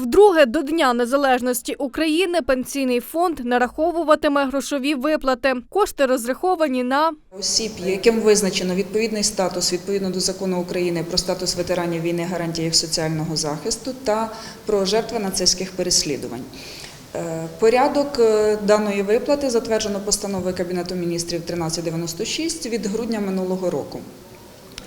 Вдруге до Дня Незалежності України пенсійний фонд нараховуватиме грошові виплати. Кошти розраховані на Осіб, яким визначено відповідний статус відповідно до закону України про статус ветеранів війни, гарантії їх соціального захисту та про жертви нацистських переслідувань. Е, Порядок е, даної виплати затверджено постановою Кабінету міністрів 1396 від грудня минулого року.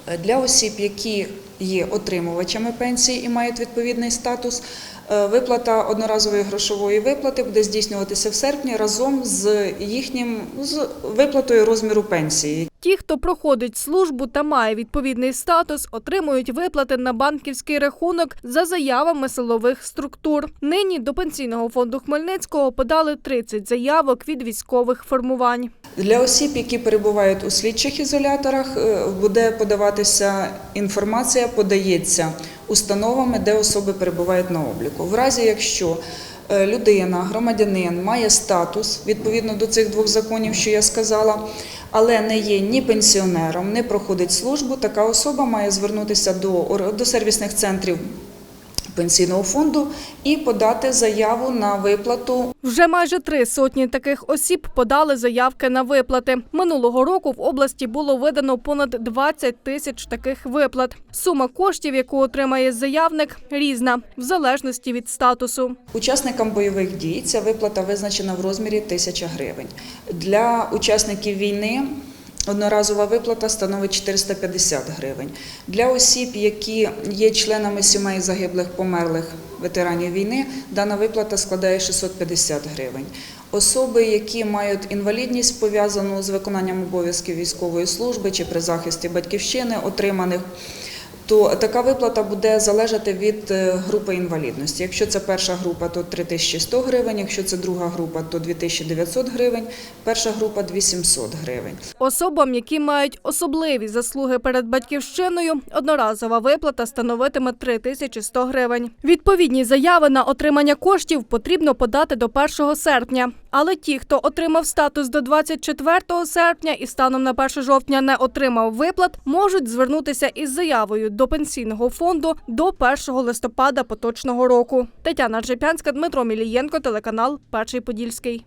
Е, Для осіб, які є отримувачами пенсії і мають відповідний статус, е, виплата одноразової грошової виплати буде здійснюватися в серпні разом з їхнім з виплатою розміру пенсії. ті, хто проходить службу та має відповідний статус, отримують виплати на банківський рахунок за заявами силових структур. Нині до пенсійного фонду Хмельницького подали 30 заявок від військових формувань. Для осіб, які перебувають у слідчих ізоляторах, е, буде подаватися інформація, подається установами, де особи перебувають на обліку. В разі, якщо е, людина, громадянин має статус відповідно до цих двох законів, що я сказала, але не є ні пенсіонером, не проходить службу, така особа має звернутися до, до сервісних центрів пенсійного фонду і подати заяву на виплату Вже майже три сотні таких осіб подали заявки на виплати. Минулого року в області було видано понад 20 тисяч таких виплат. Сума коштів, яку отримає заявник, різна в залежності від статусу. Учасникам бойових дій ця виплата визначена в розмірі 1000 гривень. Для учасників війни одноразова виплата становить 450 гривень. Для осіб, які є членами сімей загиблих померлих ветеранів війни, дана виплата складає 650 гривень. Особи, які мають інвалідність пов'язану з виконанням обов'язків військової служби чи при захисті батьківщини, отриманих то така виплата буде залежати від е, групи інвалідності. Якщо це перша група, то 3100 гривень, якщо це друга група, то 2900 гривень, перша група 2700 гривень. Особам, які мають особливі заслуги перед батьківщиною, одноразова виплата становитиме 3100 гривень. Відповідні заяви на отримання коштів потрібно подати до 1 серпня. Але ті, хто отримав статус до 24 серпня і станом на 1 жовтня не отримав виплат, можуть звернутися із заявою до пенсійного фонду до 1 листопада поточного року. Тетяна Джепянська, Дмитро Мілієнко, телеканал Перший Подільський.